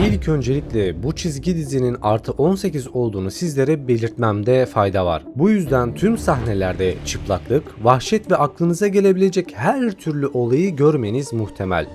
İlk öncelikle bu çizgi dizinin artı 18 olduğunu sizlere belirtmemde fayda var. Bu yüzden tüm sahnelerde çıplaklık, vahşet ve aklınıza gelebilecek her türlü olayı görmeniz muhtemel.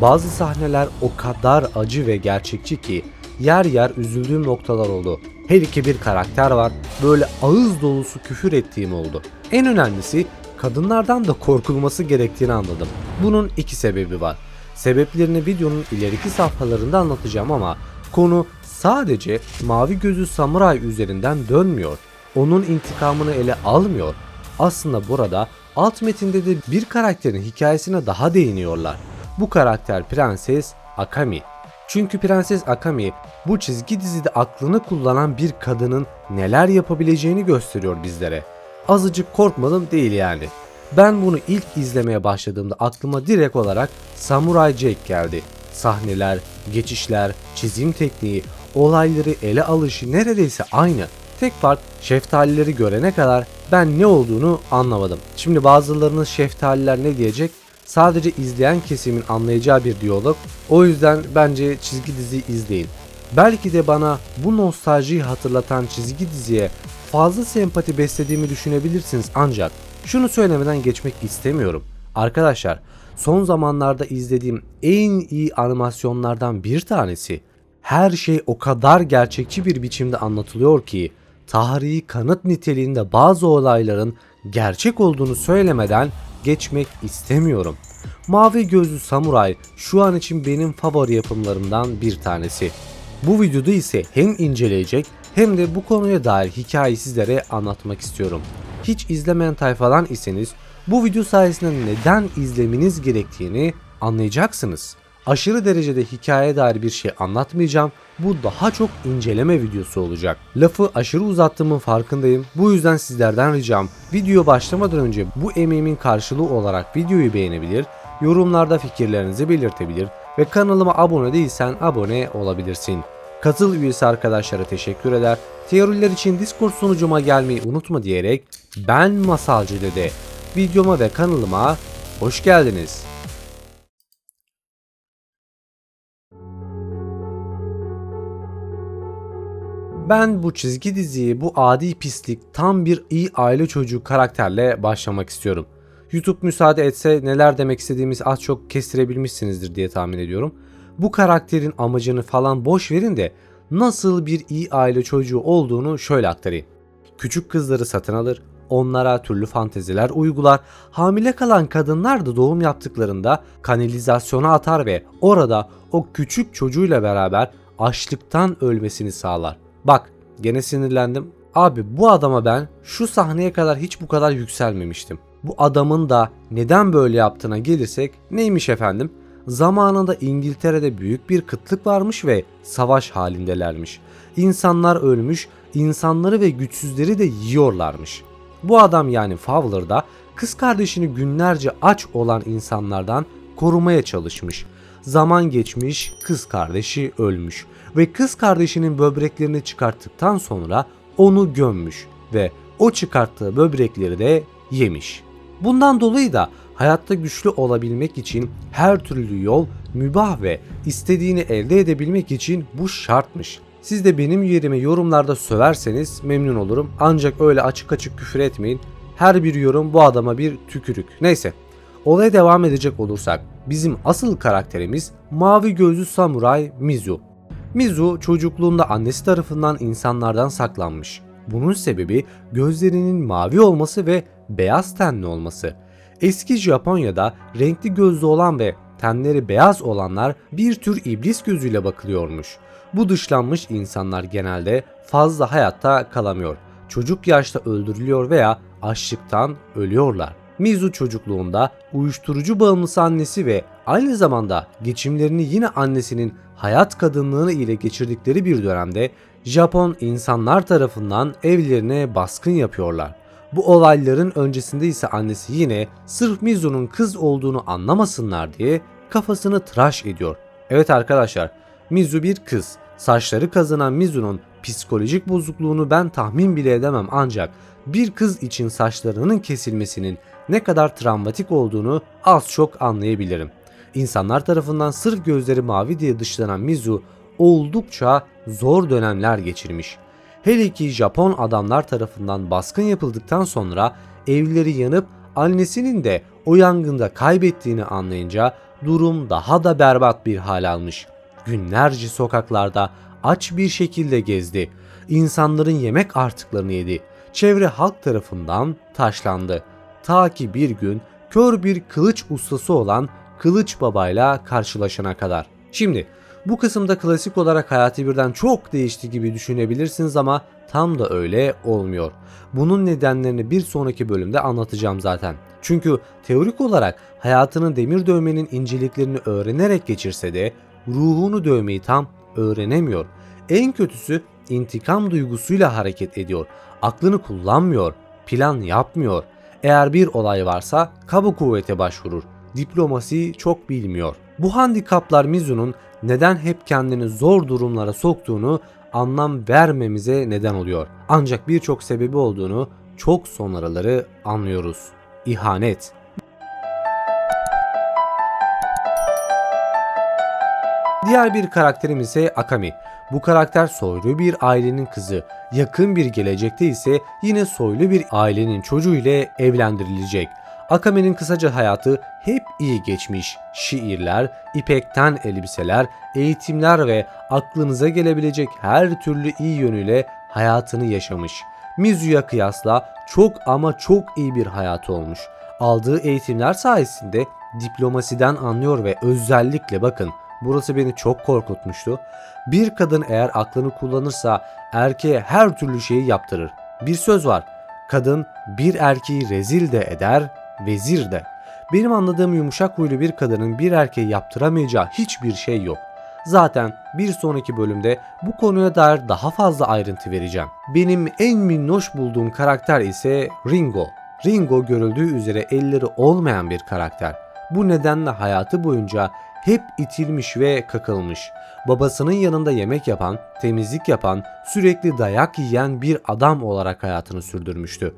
Bazı sahneler o kadar acı ve gerçekçi ki yer yer üzüldüğüm noktalar oldu. Her iki bir karakter var. Böyle ağız dolusu küfür ettiğim oldu. En önemlisi kadınlardan da korkulması gerektiğini anladım. Bunun iki sebebi var. Sebeplerini videonun ileriki safhalarında anlatacağım ama konu sadece mavi gözü samuray üzerinden dönmüyor. Onun intikamını ele almıyor. Aslında burada alt metinde de bir karakterin hikayesine daha değiniyorlar. Bu karakter Prenses Akami. Çünkü Prenses Akami bu çizgi dizide aklını kullanan bir kadının neler yapabileceğini gösteriyor bizlere. Azıcık korkmadım değil yani. Ben bunu ilk izlemeye başladığımda aklıma direkt olarak Samurai Jack geldi. Sahneler, geçişler, çizim tekniği, olayları ele alışı neredeyse aynı. Tek fark şeftalileri görene kadar ben ne olduğunu anlamadım. Şimdi bazılarınız şeftaliler ne diyecek? Sadece izleyen kesimin anlayacağı bir diyalog. O yüzden bence çizgi dizi izleyin. Belki de bana bu nostaljiyi hatırlatan çizgi diziye fazla sempati beslediğimi düşünebilirsiniz ancak şunu söylemeden geçmek istemiyorum. Arkadaşlar son zamanlarda izlediğim en iyi animasyonlardan bir tanesi. Her şey o kadar gerçekçi bir biçimde anlatılıyor ki tarihi kanıt niteliğinde bazı olayların gerçek olduğunu söylemeden geçmek istemiyorum. Mavi Gözlü Samuray şu an için benim favori yapımlarımdan bir tanesi. Bu videoda ise hem inceleyecek hem de bu konuya dair hikayeyi sizlere anlatmak istiyorum. Hiç izlemeyen tayfadan iseniz bu video sayesinde neden izlemeniz gerektiğini anlayacaksınız. Aşırı derecede hikayeye dair bir şey anlatmayacağım. Bu daha çok inceleme videosu olacak. Lafı aşırı uzattığımın farkındayım. Bu yüzden sizlerden ricam video başlamadan önce bu emeğimin karşılığı olarak videoyu beğenebilir, yorumlarda fikirlerinizi belirtebilir ve kanalıma abone değilsen abone olabilirsin. Katıl üyesi arkadaşlara teşekkür eder. Teoriler için Discord sunucuma gelmeyi unutma diyerek ben Masalcı Dede. Videoma ve kanalıma hoş geldiniz. Ben bu çizgi diziyi bu adi pislik tam bir iyi aile çocuğu karakterle başlamak istiyorum. YouTube müsaade etse neler demek istediğimiz az çok kestirebilmişsinizdir diye tahmin ediyorum. Bu karakterin amacını falan boş verin de nasıl bir iyi aile çocuğu olduğunu şöyle aktarayım. Küçük kızları satın alır, onlara türlü fanteziler uygular, hamile kalan kadınlar da doğum yaptıklarında kanalizasyona atar ve orada o küçük çocuğuyla beraber açlıktan ölmesini sağlar. Bak gene sinirlendim. Abi bu adama ben şu sahneye kadar hiç bu kadar yükselmemiştim. Bu adamın da neden böyle yaptığına gelirsek neymiş efendim? Zamanında İngiltere'de büyük bir kıtlık varmış ve savaş halindelermiş. İnsanlar ölmüş, insanları ve güçsüzleri de yiyorlarmış. Bu adam yani Fowler da kız kardeşini günlerce aç olan insanlardan korumaya çalışmış. Zaman geçmiş, kız kardeşi ölmüş ve kız kardeşinin böbreklerini çıkarttıktan sonra onu gömmüş ve o çıkarttığı böbrekleri de yemiş. Bundan dolayı da hayatta güçlü olabilmek için her türlü yol mübah ve istediğini elde edebilmek için bu şartmış. Siz de benim yerime yorumlarda söverseniz memnun olurum. Ancak öyle açık açık küfür etmeyin. Her bir yorum bu adama bir tükürük. Neyse. Olaya devam edecek olursak bizim asıl karakterimiz mavi gözlü samuray Mizu. Mizu çocukluğunda annesi tarafından insanlardan saklanmış. Bunun sebebi gözlerinin mavi olması ve beyaz tenli olması. Eski Japonya'da renkli gözlü olan ve tenleri beyaz olanlar bir tür iblis gözüyle bakılıyormuş. Bu dışlanmış insanlar genelde fazla hayatta kalamıyor. Çocuk yaşta öldürülüyor veya açlıktan ölüyorlar. Mizu çocukluğunda uyuşturucu bağımlısı annesi ve aynı zamanda geçimlerini yine annesinin hayat kadınlığını ile geçirdikleri bir dönemde Japon insanlar tarafından evlerine baskın yapıyorlar. Bu olayların öncesinde ise annesi yine sırf Mizu'nun kız olduğunu anlamasınlar diye kafasını tıraş ediyor. Evet arkadaşlar Mizu bir kız. Saçları kazanan Mizu'nun psikolojik bozukluğunu ben tahmin bile edemem ancak bir kız için saçlarının kesilmesinin ne kadar travmatik olduğunu az çok anlayabilirim. İnsanlar tarafından sırf gözleri mavi diye dışlanan Mizu oldukça zor dönemler geçirmiş. Hele ki Japon adamlar tarafından baskın yapıldıktan sonra evleri yanıp annesinin de o yangında kaybettiğini anlayınca durum daha da berbat bir hal almış. Günlerce sokaklarda aç bir şekilde gezdi. İnsanların yemek artıklarını yedi. Çevre halk tarafından taşlandı. Ta ki bir gün kör bir kılıç ustası olan Kılıç Baba'yla karşılaşana kadar. Şimdi bu kısımda klasik olarak hayatı birden çok değişti gibi düşünebilirsiniz ama tam da öyle olmuyor. Bunun nedenlerini bir sonraki bölümde anlatacağım zaten. Çünkü teorik olarak hayatını demir dövmenin inceliklerini öğrenerek geçirse de ruhunu dövmeyi tam öğrenemiyor. En kötüsü intikam duygusuyla hareket ediyor. Aklını kullanmıyor, plan yapmıyor. Eğer bir olay varsa kaba kuvvete başvurur. Diplomasi çok bilmiyor. Bu handikaplar Mizu'nun neden hep kendini zor durumlara soktuğunu anlam vermemize neden oluyor. Ancak birçok sebebi olduğunu çok sonraları anlıyoruz. İhanet. Diğer bir karakterimiz ise Akami. Bu karakter soylu bir ailenin kızı. Yakın bir gelecekte ise yine soylu bir ailenin çocuğu ile evlendirilecek. Akami'nin kısaca hayatı hep iyi geçmiş. Şiirler, ipekten elbiseler, eğitimler ve aklınıza gelebilecek her türlü iyi yönüyle hayatını yaşamış. Mizu'ya kıyasla çok ama çok iyi bir hayatı olmuş. Aldığı eğitimler sayesinde diplomasiden anlıyor ve özellikle bakın burası beni çok korkutmuştu. Bir kadın eğer aklını kullanırsa erkeğe her türlü şeyi yaptırır. Bir söz var. Kadın bir erkeği rezil de eder, vezir de. Benim anladığım yumuşak huylu bir kadının bir erkeğe yaptıramayacağı hiçbir şey yok. Zaten bir sonraki bölümde bu konuya dair daha fazla ayrıntı vereceğim. Benim en minnoş bulduğum karakter ise Ringo. Ringo görüldüğü üzere elleri olmayan bir karakter. Bu nedenle hayatı boyunca hep itilmiş ve kakılmış. Babasının yanında yemek yapan, temizlik yapan, sürekli dayak yiyen bir adam olarak hayatını sürdürmüştü.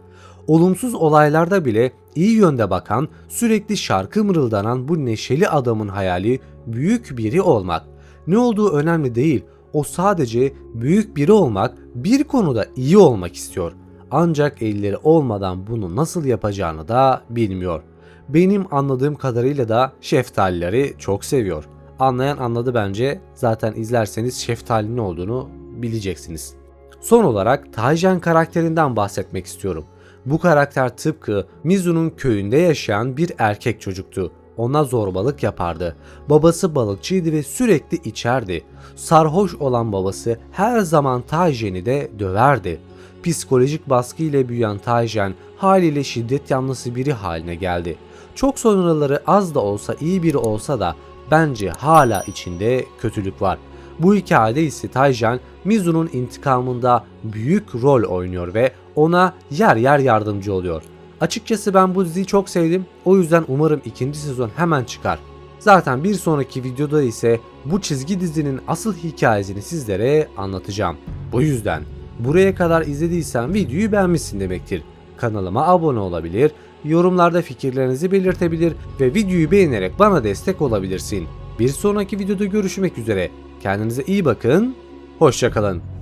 Olumsuz olaylarda bile iyi yönde bakan, sürekli şarkı mırıldanan bu neşeli adamın hayali büyük biri olmak. Ne olduğu önemli değil. O sadece büyük biri olmak, bir konuda iyi olmak istiyor. Ancak elleri olmadan bunu nasıl yapacağını da bilmiyor. Benim anladığım kadarıyla da şeftalileri çok seviyor. Anlayan anladı bence. Zaten izlerseniz şeftalinin olduğunu bileceksiniz. Son olarak Taisen karakterinden bahsetmek istiyorum. Bu karakter tıpkı Mizu'nun köyünde yaşayan bir erkek çocuktu. Ona zorbalık yapardı. Babası balıkçıydı ve sürekli içerdi. Sarhoş olan babası her zaman Taijen'i de döverdi. Psikolojik baskı ile büyüyen Taijen haliyle şiddet yanlısı biri haline geldi. Çok sonraları az da olsa iyi biri olsa da bence hala içinde kötülük var. Bu hikayede ise Taijen Mizu'nun intikamında büyük rol oynuyor ve ona yer yer yardımcı oluyor. Açıkçası ben bu diziyi çok sevdim. O yüzden umarım ikinci sezon hemen çıkar. Zaten bir sonraki videoda ise bu çizgi dizinin asıl hikayesini sizlere anlatacağım. Bu yüzden buraya kadar izlediysen videoyu beğenmişsin demektir. Kanalıma abone olabilir, yorumlarda fikirlerinizi belirtebilir ve videoyu beğenerek bana destek olabilirsin. Bir sonraki videoda görüşmek üzere. Kendinize iyi bakın, hoşçakalın.